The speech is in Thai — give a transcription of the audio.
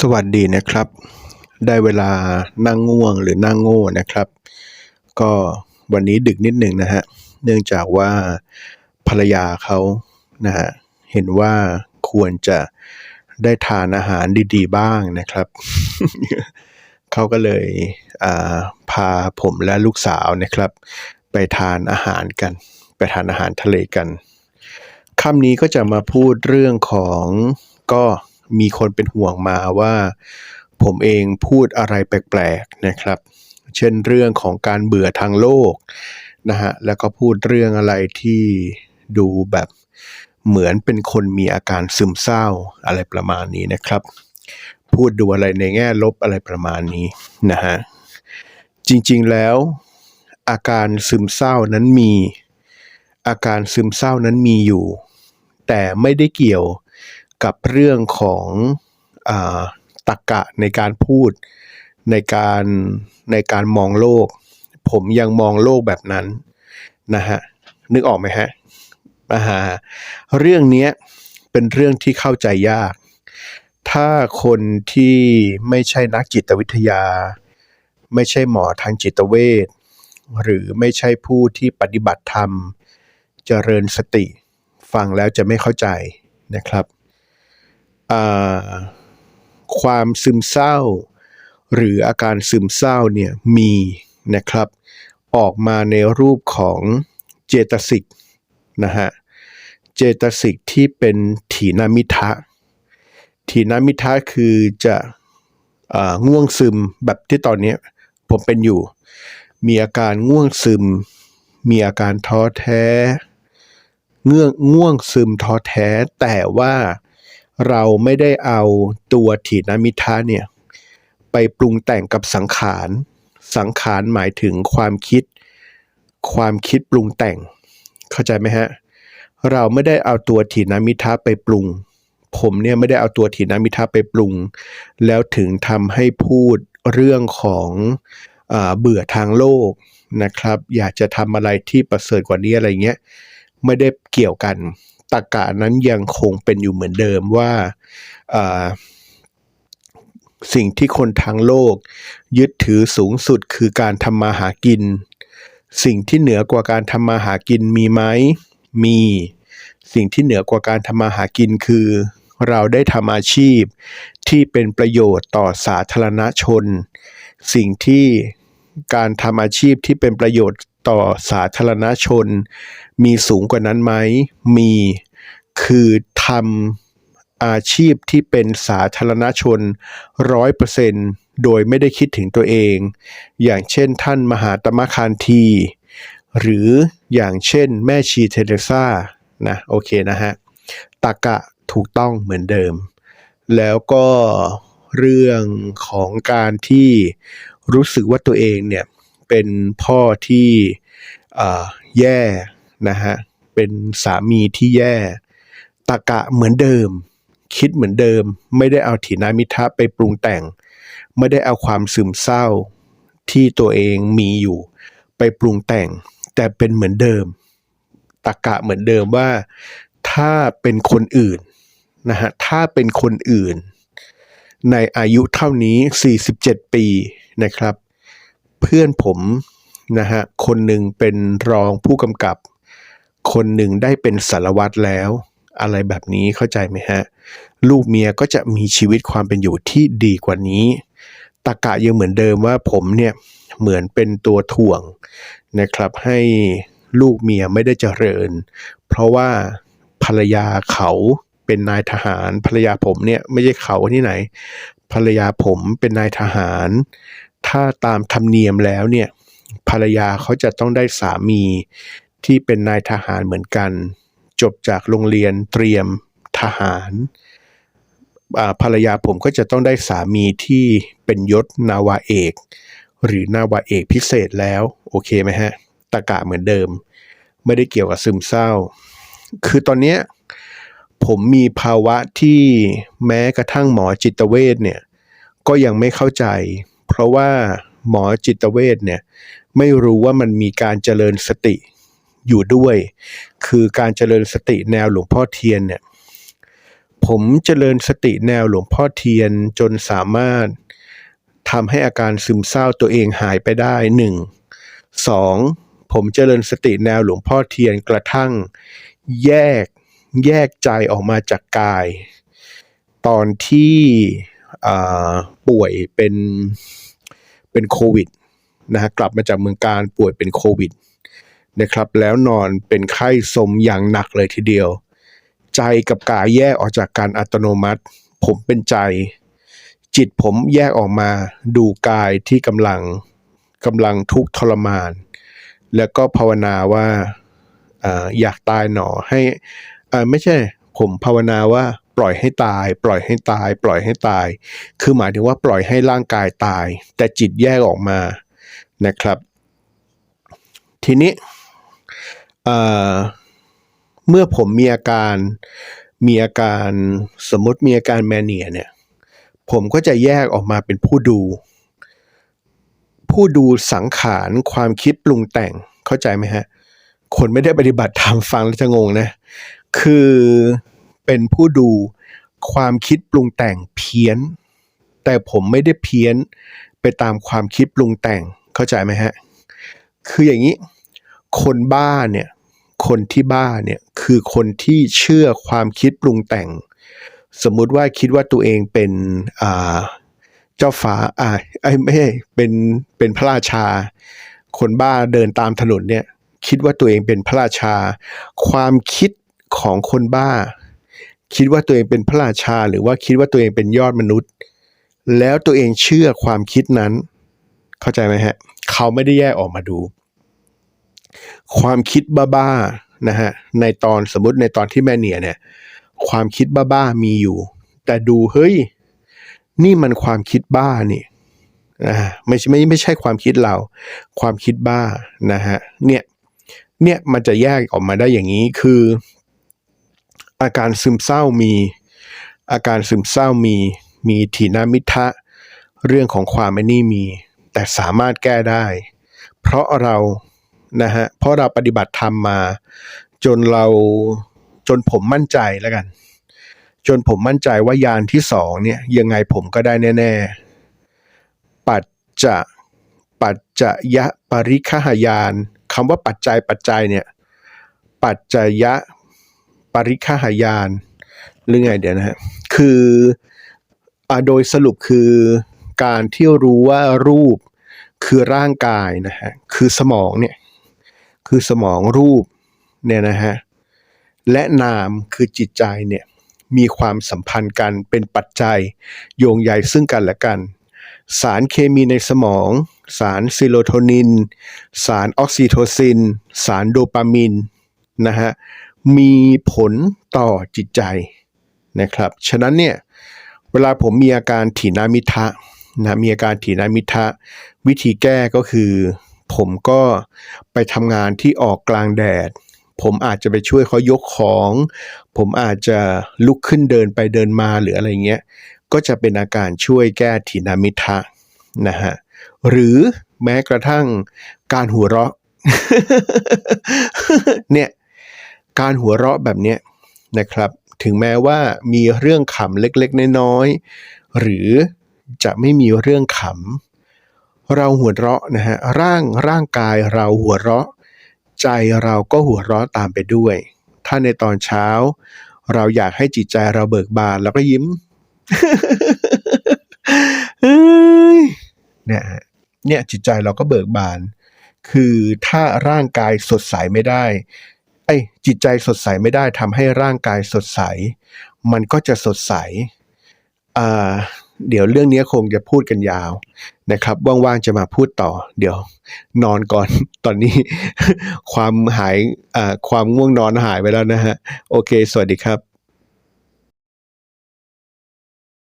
สวัสดีนะครับ ได้เวลานั่งง่วงหรือนั่งโง่นะครับ ก็วันนี้ดึกนิดหนึ่งนะฮะเนื่องจากว่าภรรยาเขานะฮะเห็นว่าควรจะได้ทานอาหารดีๆบ้างนะครับ เขาก็เลยาพาผมและลูกสาวนะครับ ไปทานอาหารกัน ไปทานอาหารทะเลกันค่ำนี้ก็จะมาพูดเรื่องของก็ มีคนเป็นห่วงมาว่า ผมเองพูดอะไรแปลกๆนะครับ เช่นเรื่องของการเบื่อทางโลกนะฮะแล้วก็พูดเรื่องอะไรที่ดูแบบเหมือนเป็นคนมีอาการซึมเศร้าอะไรประมาณนี้นะครับ พูดดูอะไรในแง่ลบอะไรประมาณนี้นะฮะจริงๆแล้ว อาการซึมเศร้านั้นมี อาการซึมเศร้านั้นมีอยู่ แต่ไม่ได้เกี่ยว กับเรื่องของอตรกกะในการพูดในการในการมองโลก ผมยังมองโลกแบบนั้นนะฮะนึกออกไหมฮะอ่าฮะเรื่องนี้เป็นเรื่องที่เข้าใจยาก ถ้าคนที่ไม่ใช่นักจิตวิทยา ไม่ใช่หมอทางจิตเวชหรือไม่ใช่ผู้ที่ปฏิบัติธรรมเจริญสติ ฟังแล้วจะไม่เข้าใจนะครับ ความซึมเศร้า หรืออาการซึมเศร้าเนี่ยมีนะครับ ออกมาในรูปของเจตสิกนะฮะเจตสิกที่เป็นถีนามิทะถีนามิทะคือจะอง่วงซึมแบบที่ตอนนี้ผมเป็นอยู่ มีอาการง่วงซึม มีอาการท้อแท้เงื่องง่วงซึมท้อแท้แต่ว่า เราไม่ได้เอาตัวถีนามิทะเนี่ยไปปรุงแต่งกับสังขาร สังขารหมายถึงความคิด ความคิดปรุงแต่ง เข้าใจไหมฮะ เราไม่ได้เอาตัวถีนามิทะไปปรุง ผมเนี่ยไม่ได้เอาตัวถีนามิทะไปปรุง แล้วถึงทำให้พูดเรื่องของอเบื่อทางโลกนะครับ อยากจะทำอะไรที่ประเสริฐกว่านี้อะไรเงี้ย ไม่ได้เกี่ยวกัน ตรรกะนั้นยังคงเป็นอยู่เหมือนเดิมว่าสิ่งที่คนทางโลก ยึดถือสูงสุดคือการทำมาหากิน สิ่งที่เหนือกว่าการทำมาหากินมีไหมมี สิ่งที่เหนือกว่าการทำมาหากินคือ เราได้ทำอาชีพที่เป็นประโยชน์ต่อสาธารณชน สิ่งที่ การทำอาชีพที่เป็นประโยชน์ต่อสาธารณชน มีสูงกว่านั้นไหม มีคือทำอาชีพที่เป็นสาธารณชนร้อยเปอร์เซนโดยไม่ได้คิดถึงตัวเอง อย่างเช่นท่านมหาตมะคานที หรืออย่างเช่นแม่ชีเทเรซานะโอเคนะฮะตากะถูกต้องเหมือนเดิม แล้วก็เรื่องของการที่ รู้สึกว่าตัวเองเนี่ยเป็นพ่อที่แย่นะฮะเป็นสามีที่แย่ตากะเหมือนเดิม คิดเหมือนเดิม ไม่ได้เอาถีนามิทะไปปรุงแต่ง ไม่ได้เอาความซึมเศร้าที่ตัวเองมีอยู่ไปปรุงแต่ง แต่เป็นเหมือนเดิมตากะเหมือนเดิมว่าถ้าเป็นคนอื่นนะฮะถ้าเป็นคนอื่น ในอายุเท่านี้ 47 ปี นะครับ เพื่อนผมนะฮะคนหนึ่งเป็นรองผู้กำกับ คนหนึ่งได้เป็นสารวัตรแล้ว อะไรแบบนี้เข้าใจไหมฮะ ลูกเมียก็จะมีชีวิตความเป็นอยู่ที่ดีกว่านี้ตากะยังเหมือนเดิมว่าผมเนี่ยเหมือนเป็นตัวถ่วงนะครับ ให้ลูกเมียไม่ได้เจริญ เพราะว่าภรรยาเขาเป็นนายทหาร ภรรยาผมเนี่ยไม่ใช่เขาที่ไหน ภรรยาผมเป็นนายทหาร ถ้าตามธรรมเนียมแล้วเนี่ยภรรยาเขาจะต้องได้สามีที่เป็นนายทหารเหมือนกัน จบจากโรงเรียนเตรียมทหารภรรยาผมก็จะต้องได้สามีที่เป็นยศนาวาเอก หรือนาวาเอกพิเศษแล้วโอเคไหมฮะตะกะเหมือนเดิม ไม่ได้เกี่ยวกับซึมเศร้า คือตอนนี้ผมมีภาวะที่แม้กระทั่งหมอจิตเวชเนี่ยก็ยังไม่เข้าใจ เพราะว่าหมอจิตเวชเนี่ยไม่รู้ว่ามันมีการเจริญสติอยู่ด้วย คือการเจริญสติแนวหลวงพ่อเทียนเนี่ยผมเจริญสติแนวหลวงพ่อเทียนจนสามารถทำให้อาการซึมเศร้าตัวเองหายไปได้หนึ่งสองผมเจริญสติแนวหลวงพ่อเทียนกระทั่ง แยกแยกใจออกมาจากกาย ตอนที่ ป่วยเป็นเป็นโควิดนะฮะกลับมาจากเมืองการป่วยเป็นโควิดนะครับแล้วนอนเป็นไข้สมอย่างหนักเลยทีเดียว ใจกับกายแยกออกจากการอัตโนมัติ ผมเป็นใจ จิตผมแยกออกมาดูกายที่กำลังกำลังทุกข์ทรมาน แล้วก็ภาวนาว่าอาอยากตายหนอให้ไม่ใช่ ผมภาวนาว่า ปล่อยให้ตาย ปล่อยให้ตาย ปล่อยให้ตาย คือหมายถึงว่าปล่อยให้ร่างกายตาย แต่จิตแยกออกมานะครับ ทีนี้เเมื่อผมมีอาการมีอาการสมมติมีอาการแมเนียเนี่ยผมก็จะแยกออกมาเป็นผู้ดู ผู้ดูสังขารความคิดปรุงแต่งเข้าใจไหมฮะ คนไม่ได้ปฏิบัติธรรมฟังแล้วจะงงนะ คือ เป็นผู้ดูความคิดปรุงแต่งเพี้ยน แต่ผมไม่ได้เพี้ยนไปตามความคิดปรุงแต่งเข้าใจไหมฮะ คืออย่างนี้ คนบ้าเนี่ยคนที่บ้าเนี่ยคือคนที่เชื่อความคิดปรุงแต่ง สมมุติว่าคิดว่าตัวเองเป็นอ่าเจ้าฟ้าอ่าไอ้ยไม่ใช่เป็นเป็นพระราชา คนบ้าเดินตามถนนเนี่ยคิดว่าตัวเองเป็นพระราชา ความคิดของคนบ้า คิดว่าตัวเองเป็นพระราชา หรือว่าคิดว่าตัวเองเป็นยอดมนุษย์ แล้วตัวเองเชื่อความคิดนั้น เข้าใจไหมฮะ เขาไม่ได้แยกออกมาดู ความคิดบ้าๆนะฮะในตอนสมมติในตอนที่แม่เนียเนี่ย ความคิดบ้าๆมีอยู่ แต่ดูเฮ้ย นี่มันความคิดบ้านี่อ่าไม่ใช่ไม่ไม่ใช่ความคิดเรา ความคิดบ้านะฮะเนี่ยเนี่ยมันจะแยกออกมาได้อย่างนี้คือ อาการซึมเศร้ามี อาการซึมเศร้ามี มีถีนามิทะ เรื่องของความไม่นี่มี แต่สามารถแก้ได้ เพราะเรานะฮะเพราะเราปฏิบัติธรรมมา จนเราจนผมมั่นใจแล้วกัน จนผมมั่นใจว่ายานที่สองเนี่ยยังไงผมก็ได้แน่ ๆ ปัจจะปัจจะยะปริคหายานคำว่าปัจจัยปัจจัยเนี่ยปัจจยะ ปริคหายานหรือไงเดี๋ยวนะฮะคืออ่าโดยสรุปคือการที่รู้ว่ารูปคือร่างกายนะฮะคือสมองเนี่ยคือสมองรูปเนี่ยนะฮะและนามคือจิตใจเนี่ยมีความสัมพันธ์กันเป็นปัจจัยโยงใยซึ่งกันและกัน สารเคมีในสมอง สารซีโรโทนิน สารออกซิโทซิน สารโดปามินนะฮะ มีผลต่อจิตใจนะครับ ฉะนั้นเนี่ยเวลาผมมีอาการถีนามิทะนะมีอาการถีนามิทะ วิธีแก้ก็คือ ผมก็ไปทำงานที่ออกกลางแดด ผมอาจจะไปช่วยเขายกของ ผมอาจจะลุกขึ้นเดินไปเดินมาหรืออะไรเงี้ยก็จะเป็นอาการช่วยแก้ถีนามิทะนะฮะหรือแม้กระทั่งการหัวเราะเนี่ย การหัวเราะแบบเนี้ยนะครับ ถึงแม้ว่ามีเรื่องขำเล็กๆ น้อยๆ หรือจะไม่มีเรื่องขำเราหัวเราะนะฮะร่างร่างกายเราหัวเราะ ใจเราก็หัวเราะตามไปด้วย ถ้าในตอนเช้า เราอยากให้จิตใจเราเบิกบานเราก็ยิ้มเฮ้ยเนี่ยเนี่ยจิตใจเราก็เบิกบาน คือถ้าร่างกายสดใสไม่ได้ ไอ้จิตใจสดใสไม่ได้ทำให้ร่างกายสดใส มันก็จะสดใสอ่าเดี๋ยวเรื่องนี้คงจะพูดกันยาวนะครับว่างๆจะมาพูดต่อ เดี๋ยวนอนก่อนตอนนี้ ความหายความง่วงนอนหายไปแล้วนะฮะ โอเค สวัสดีครับ